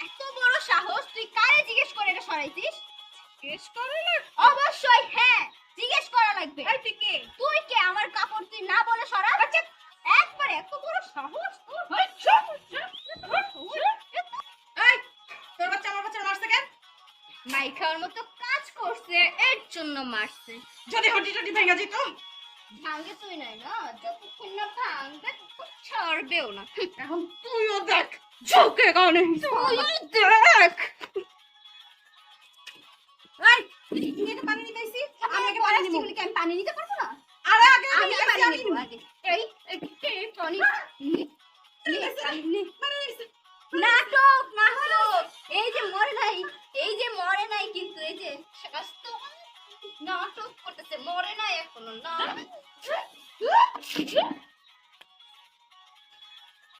এত বড় সাহস তুই কারে জিজ্ঞেস করে এটা সরাইছিস? করে অবশ্যই হ্যাঁ জিজ্ঞেস করা লাগবে। মাই খাওয়ার মতো কাজ করছে এর জন্য মারছে। যদি হটি টটি ভেঙে যেত। ভাঙ্গে তুই নাই না যতক্ষণ না ভাঙ্গে ছাড়বেও না। এখন তুইও দেখ ঝোঁকে কানে। তুইও দেখ। এই পানি নিতেছি আমি আমি আগে পানি নিব। প্লাস্টিকগুলিকে আমি পানি নিতে পারব না? আরে আগে আমি আমি পানি পানি নিব নিব। আগে। এই এই পানি? নাটক নাটক। এই যে মরে নাই। নাটক করতেছে মরে না এখনও না।